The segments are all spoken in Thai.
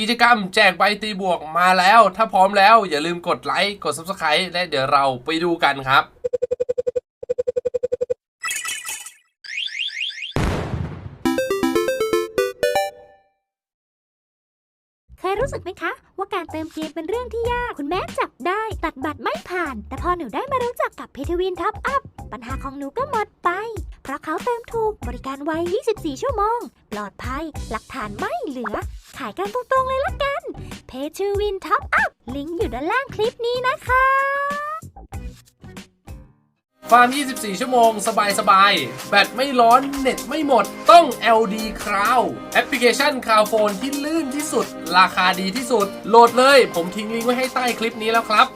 กิจกรรมแจกใบตีบวกมาแล้ว ถ้าพร้อมแล้วอย่าลืมกดไลค์ กด Subscribe และเดี๋ยวเราไปดูกันครับ เคยรู้สึกไหมคะ ว่าการเติมเกมเป็นเรื่องที่ยาก คุณแม่จับได้ตัดบัตรไม่ผ่าน แต่พอหนูได้มารู้จักกับพีทวินท็อปอัพปัญหาของหนูก็หมดไป เพราะเขาเติมถูกบริการไว 24 ชั่วโมง ปลอดภัย หลักฐานไม่เหลือ ขายกันตรงๆเลยละกัน เพทวินท็อปอัพ ลิงก์อยู่ด้านล่างคลิปนี้นะคะ ฟาร์ม 24 ชั่วโมง สบายๆแบตไม่ร้อน เน็ตไม่หมด ต้อง LD Cloud แอปพลิเคชัน Cloud Phone ที่ลื่นที่สุด ราคาดีที่สุด โหลดเลย ผมทิ้งลิงก์ไว้ให้ใต้คลิปนี้แล้วครับ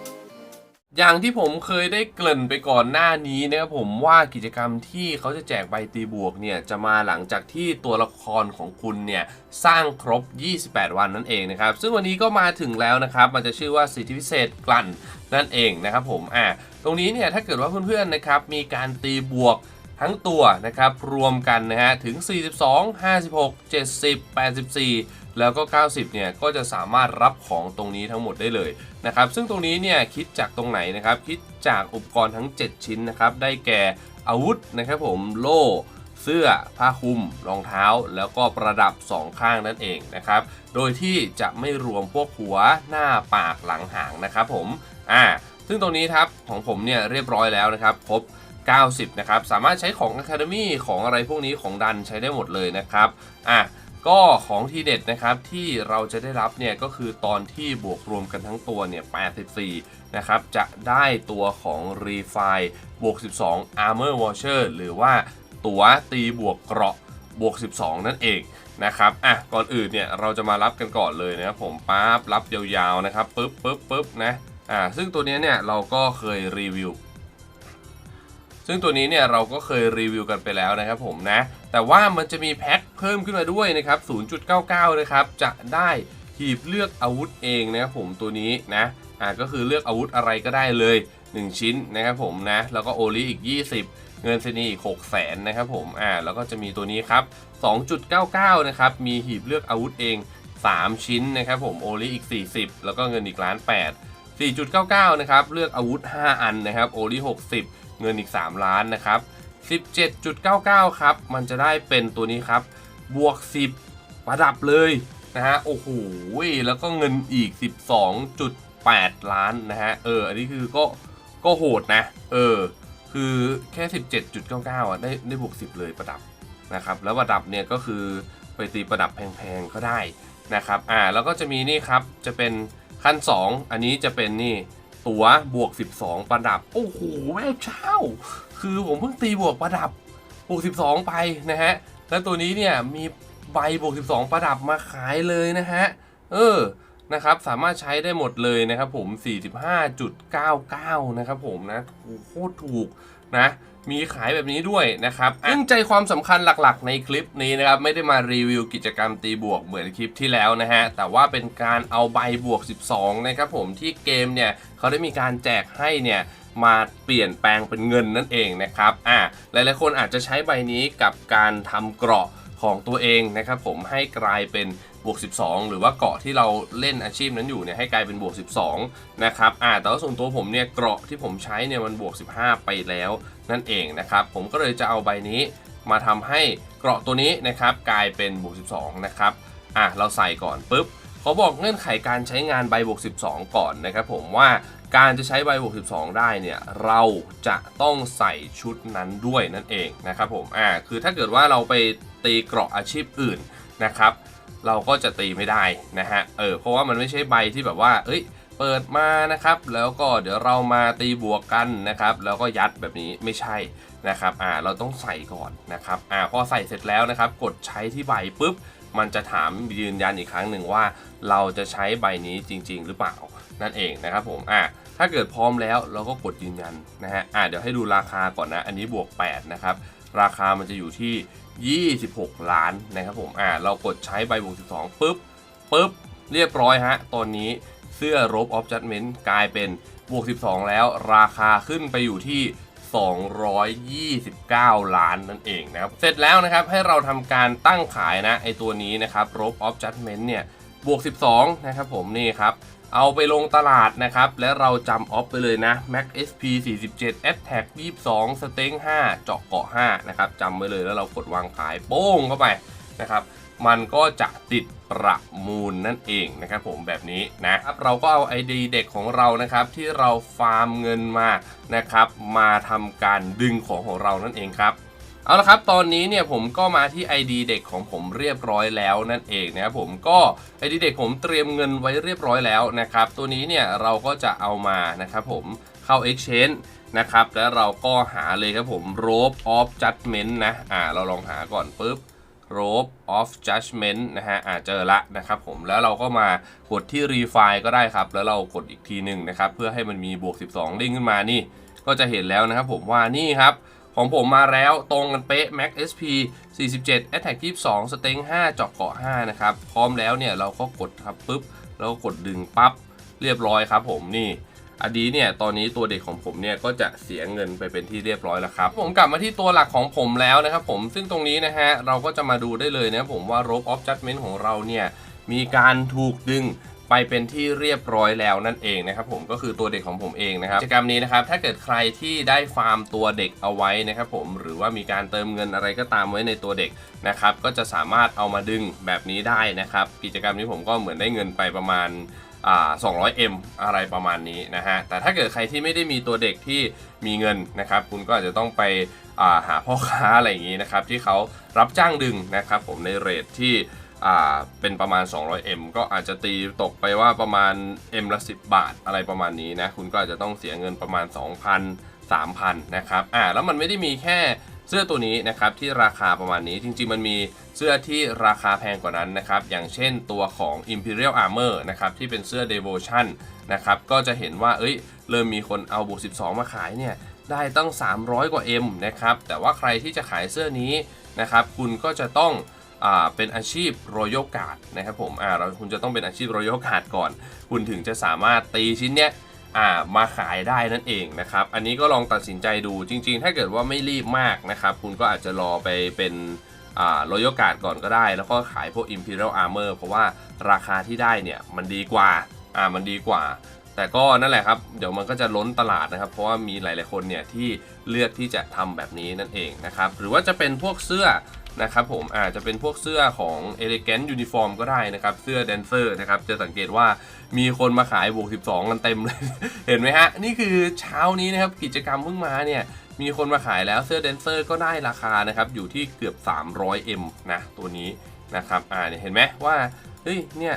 อย่างที่ผมเคยได้เกริ่นไปก่อนหน้านี้นะครับผมว่ากิจกรรมที่เขาจะแจกใบตีบวกเนี่ยจะมาหลังจากที่ตัวละครของคุณเนี่ยสร้างครบ 28 วันนั่นเองนะครับ ซึ่งวันนี้ก็มาถึงแล้วนะครับ มันจะชื่อว่าสิทธิพิเศษกลั่นนั่นเองนะครับผมอ่าตรงนี้เนี่ยถ้าเกิดว่าเพื่อนๆนะครับมีการตีบวกทั้งตัวนะครับรวมกันนะฮะถึง 42 56 70 84 แล้วก็ 90เนี่ยก็จะสามารถรับของตรงนี้ทั้งหมดได้เลย นะครับซึ่งตรงนี้เนี่ยคิดจากตรงไหนนะครับคิดจากอุปกรณ์ทั้ง 7 ชิ้นนะครับได้แก่อาวุธนะครับผมโล่เสื้อผ้าคลุมรองเท้า แล้วก็ประดับ 2 ข้างนั่นเองนะครับโดยที่จะไม่รวมพวกหัวหน้าปากหลังหางนะครับผมอ่าซึ่งตรงนี้ครับของผมเนี่ยเรียบร้อยแล้วนะครับครบ90นะครับสามารถใช้ของ Academy ของอะไรพวกนี้ของดันใช้ได้หมดเลยนะครับอะ ก็ของทีเด็ดนะครับที่เราจะได้รับเนี่ยก็คือตอนที่บวกรวมกันทั้งตัวเนี่ย 84 นะครับจะได้ตัวของ Refi บวก 12 Armor Watcher หรือว่าตัวตีบวกเกราะบวก 12 นั่นเองนะครับอะก่อนอื่นเนี่ยเราจะมารับกันก่อนเลยนะครับผมปั๊บรับยาวๆนะครับปึ๊บปึ๊บปึ๊บนะอ่าซึ่งตัวนี้เนี่ยเราก็เคยรีวิว ซึ่งตัวนี้เนี่ยเราก็เคยรีวิวกันไปแล้วนะครับผมนะ แต่ว่ามันจะมีแพ็คเพิ่มขึ้นมาด้วยนะครับ 0.99 นะครับ จะได้หีบเลือกอาวุธเองนะครับผมตัวนี้นะอ่าก็คือเลือกอาวุธอะไรก็ได้เลย 1 ชิ้นนะครับผมนะ แล้วก็โอลิอีก 20 เงินเซนีอีก6 0แสนนะครับผมอ่าแล้วก็จะมีตัวนี้ครับ 2.99 นะครับ มีหีบเลือกอาวุธเอง 3 ชิ้นนะครับผมโอลิอีก 40 แล้วก็เงินอีกล้าน8 4.99 นะครับ เลือกอาวุธ 5 อันนะครับ โอลิ60 เงินอีก 3 ล้านนะครับ 17.99 ครับ มันจะได้เป็นตัวนี้ครับ บวก 10 ประดับเลยนะฮะ โอ้โห แล้วก็เงินอีก 12.8 ล้านนะฮะ เออ อันนี้คือก็ ก็โหดนะ เออ คือแค่ 17.99 อะ ได้ได้บวก 10 เลยประดับนะครับ แล้วประดับเนี่ยก็คือไปตีประดับแพงๆ ก็ได้นะครับ อ่า แล้วก็จะมีนี่ครับ จะเป็นขั้น 2 อันนี้จะเป็นนี่ ตั๋วบวก 12 ประดับ โอ้โหแม่เจ้า คือผมเพิ่งตีบวกประดับบวก 12 ไปนะฮะ แล้วตัวนี้เนี่ยมีใบบวก 12 ประดับมาขายเลยนะฮะ เออ นะครับ สามารถใช้ได้หมดเลยนะครับผม 45.99 นะครับผมนะโคตรถูก นะมีขายแบบนี้ด้วยนะครับซึ่งใจความสำคัญหลักๆ ในคลิปนี้นะครับ ไม่ได้มารีวิวกิจกรรมตีบวกเหมือนคลิปที่แล้วนะฮะ แต่ว่าเป็นการเอาใบบวก 12 นะครับผมที่เกมเนี่ย เขาได้มีการแจกให้เนี่ยมาเปลี่ยนแปลงเป็นเงินนั่นเองนะครับ อ่า หลายๆคนอาจจะใช้ใบนี้กับการทำเกราะ ของตัวเองนะครับผมให้กลายเป็นบวก 12 หรือว่าเกาะที่เราเล่นอาชีพนั้นอยู่เนี่ยให้กลายเป็นบวก 12 นะครับอ่าแต่ว่าส่วนตัวผมเนี่ยเกราะที่ผมใช้เนี่ยมันบวก 15 ไปแล้วนั่นเองนะครับ ผมก็เลยจะเอาใบนี้มาทำให้เกราะตัวนี้นะครับกลายเป็นบวก 12 นะครับอะเราใส่ก่อนปุ๊บเขาบอกเงื่อนไขการใช้งานใบบวก 12 ก่อนนะครับผมว่าการจะใช้ใบบวก 12 ได้เนี่ยเราจะต้องใส่ชุดนั้นด้วยนั่นเองนะครับผมอ่าคือถ้าเกิดว่าเราไป ตีเกราะอาชีพอื่นนะครับ เราก็จะตีไม่ได้นะฮะเออเพราะว่ามันไม่ใช่ใบที่แบบว่า เอ้ยเปิดมานะครับ แล้วก็เดี๋ยวเรามาตีบวกกันนะครับ แล้วก็ยัดแบบนี้ไม่ใช่นะครับอ่าเราต้องใส่ก่อนนะครับอ่าพอใส่เสร็จแล้วนะครับ กดใช้ที่ใบปุ๊บมันจะถามยืนยันอีกครั้งหนึ่งว่า เราจะใช้ใบนี้จริง ๆ หรือเปล่านั่นเองนะครับผมอะถ้าเกิดพร้อมแล้วเราก็กดยืนยันนะฮะอะเดี๋ยวให้ดูราคาก่อนนะ อันนี้บวก 8 นะครับ ราคามันจะอยู่ที่ 26 ล้านนะครับผมอะเรากดใช้ใบบวก12ปุ๊บปุ๊บเรียบร้อยฮะตอนนี้เสื้อรบออฟจัดเมนต์กลายเป็นบวก 12 แล้วราคาขึ้นไปอยู่ที่ 229 ล้านนั่นเองนะครับ เสร็จแล้วนะครับให้เราทำการตั้งขายนะไอตัวนี้นะครับ Rope of Judgment เนี่ยบวก 12 นะครับผมนี่ครับ เอาไปลงตลาดนะครับ และเราจำออฟไปเลยนะ Max SP 47 a t t a c 22 Sting 5 เจาะเกาะ5นะครับจำไว้เลยแล้วเรากดวางขายโป้งเข้าไปนะครับมันก็จะติดประมูลนั่นเองนะครับผมแบบนี้นะครับเราก็เอา ID เด็กของเรานะครับ ที่เราฟาร์มเงินมานะครับ มาทำการดึงของของเรานั่นเองครับ เอาละครับ ตอนนี้เนี่ยผมก็มาที่ ID เด็กของผมเรียบร้อยแล้วนั่นเองนะครับผมก็ ID เด็กผมเตรียมเงินไว้เรียบร้อยแล้วนะครับ ตัวนี้เนี่ยเราก็จะเอามานะครับผมเข้า Exchange นะครับ แล้วเราก็หาเลยครับผม rope of judgment นะ อ่า เราลองหาก่อนปุ๊บ rope of judgment นะฮะ อ่า เจอละนะครับผม แล้วเราก็มากดที่ refine ก็ได้ครับ แล้วเรากดอีกทีหนึ่งนะครับ เพื่อให้มันมีบวก 12 เด้งขึ้นมานี่ ก็จะเห็นแล้วนะครับผมว่านี่ครับ ของผมมาแล้วตรงกันเป๊ะ Max SP 47 Attack 22 Sting 5เจาะเกาะ5นะครับ พร้อมแล้วเนี่ยเราก็กดครับปุ๊บ แล้วก็กดดึงปั๊บ เรียบร้อยครับผมนี่อันนี้เนี่ยตอนนี้ตัวเด็กของผมเนี่ยก็จะเสียเงินไปเป็นที่เรียบร้อยแล้วครับ ผมกลับมาที่ตัวหลักของผมแล้วนะครับผมซึ่งตรงนี้นะฮะเราก็จะมาดูได้เลยนะผมว่า rope of judgment ของเราเนี่ยมีการถูกดึง ไปเป็นที่เรียบร้อยแล้วนั่นเองนะครับผมก็คือตัวเด็กของผมเองนะครับกิจกรรมนี้นะครับถ้าเกิดใครที่ได้ฟาร์มตัวเด็กเอาไว้นะครับผมหรือว่ามีการเติมเงินอะไรก็ตามไว้ในตัวเด็กนะครับก็จะสามารถเอามาดึงแบบนี้ได้นะครับกิจกรรมนี้ผมก็เหมือนได้เงินไปประมาณ 200M อะไรประมาณนี้นะฮะ แต่ถ้าเกิดใครที่ไม่ได้มีตัวเด็กที่มีเงินนะครับ คุณก็อาจจะต้องไปาหาพ่อค้าอะไรอย่างนี้นะครับ ที่เขารับจ้างดึงนะครับ ผมในเรทที่ อ่าเป็นประมาณ 200M ก็อาจจะตีตกไปว่าประมาณ M ละ 10 บาทอะไรประมาณนี้นะ คุณก็อาจจะต้องเสียเงินประมาณ 2,000 3,000นะครับอ่าแล้วมันไม่ได้มีแค่เสื้อตัวนี้นะครับที่ราคาประมาณนี้จริงๆ มันมีเสื้อที่ราคาแพงกว่านั้นนะครับอย่างเช่นตัวของ Imperial Armor นะครับที่เป็นเสื้อ Devotion นะครับก็จะเห็นว่าเอ้ยเริ่มมีคนเอาบวก12 มาขายเนี่ยได้ตั้ง 300 กว่า M นะครับแต่ว่าใครที่จะขายเสื้อนี้นะครับคุณก็จะต้อง เป็นอาชีพ Royal Guard นะครับผมอ่าเราคุณจะต้องเป็นอาชีพ Royal Guard ก่อน คุณถึงจะสามารถตีชิ้นเนี้ยอ่ามาขายได้นั่นเองนะครับ อันนี้ก็ลองตัดสินใจดูจริง ๆ ถ้าเกิดว่าไม่รีบมากนะครับ คุณก็อาจจะรอไปเป็นอ่า Royal Guard ก่อนก็ได้ แล้วก็ขายพวก Imperial Armor เพราะว่าราคาที่ได้เนี่ยมันดีกว่าอ่ามันดีกว่า แต่ก็นั่นแหละครับ เดี๋ยวมันก็จะล้นตลาดนะครับ เพราะว่ามีหลาย ๆ คนเนี่ยที่เลือกที่จะทำแบบนี้นั่นเองนะครับ หรือว่าจะเป็นพวกเสื้อนะครับผมอาจจะเป็นพวกเสื้อของ Elegant Uniform ก็ได้นะครับ เสื้อแดนเซอร์นะครับ จะสังเกตว่ามีคนมาขายบวก 12 กันเต็มเลย เห็นไหมฮะ นี่คือเช้านี้นะครับ กิจกรรมเพิ่งมาเนี่ยมีคนมาขายแล้วเสื้อแดนเซอร์ก็ได้ราคานะครับ อยู่ที่เกือบ 300M นะ ตัวนี้นะครับ อ่าเห็นไหมว่า เฮ้ย เนี่ย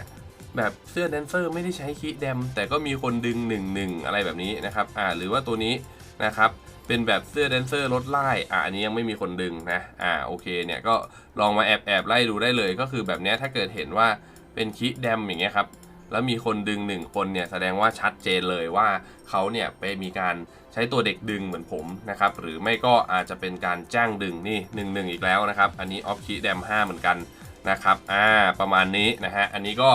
แบบเสื้อแดนเซอร์ไม่ได้ใช้คีย์แดม แต่ก็มีคนดึง 1 1 อะไรแบบนี้นะครับอ่าหรือว่าตัวนี้นะครับเป็นแบบเสื้อแดนเซอร์ลดไล่อ่าอันนี้ยังไม่มีคนดึงนะอ่าโอเคเนี่ยก็ลองมาแอบแอบไล่ดูได้เลย ก็คือแบบนี้ถ้าเกิดเห็นว่าเป็นคีย์แดมอย่างเงี้ยครับแล้วมีคนดึง 1 คนเนี่ยแสดงว่าชัดเจนเลยว่าเขาเนี่ยไปมีการใช้ตัวเด็กดึงเหมือนผมนะครับหรือไม่ก็อาจจะเป็นการจ้างดึงนี่1 1อีกแล้วนะครับ อันนี้ออฟคีย์แดม5เหมือนกันนะครับอ่าประมาณนี้นะฮะอันนี้ก็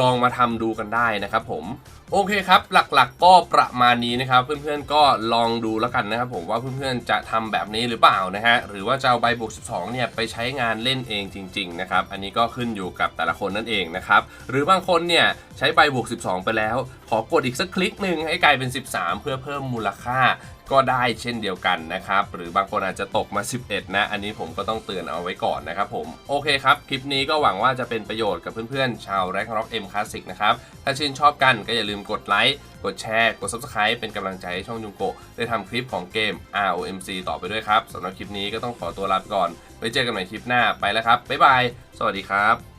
ลองมาทำดูกันได้นะครับผมโอเคครับ หลักๆก็ประมาณนี้นะครับ เพื่อนๆก็ลองดูแล้วกันนะครับผมว่าเพื่อนๆจะทำแบบนี้หรือเปล่านะฮะหรือว่าจะเอาใบบวก12เนี่ยไปใช้งานเล่นเองจริงๆนะครับอันนี้ก็ขึ้นอยู่กับแต่ละคนนั่นเองนะครับหรือบางคนเนี่ยใช้ใบบวก12 ไปแล้ว ขอกดอีกสักคลิกหนึ่งให้กลายเป็น 13 เพื่อเพิ่มมูลค่าก็ได้เช่นเดียวกันนะครับ หรือบางคนอาจจะตกมา 11 นะ อันนี้ผมก็ต้องเตือนเอาไว้ก่อนนะครับผม โอเคครับ คลิปนี้ก็หวังว่าจะเป็นประโยชน์กับเพื่อนๆ ชาว r a g n a r o k M Classic นะครับ ถ้าชื่นชอบกันก็อย่าลืมกดไลค์ กดแชร์ กด Subscribe เป็นกำลังใจให้ช่องยุงโกได้ทำคลิปของเกม ROMC ต่อไปด้วยครับสำหรับคลิปนี้ก็ต้องขอตัวลาไปก่อนไว้เจอกันใหม่คลิปหน้าไปแล้วครับบ๊ายบาย สวัสดีครับ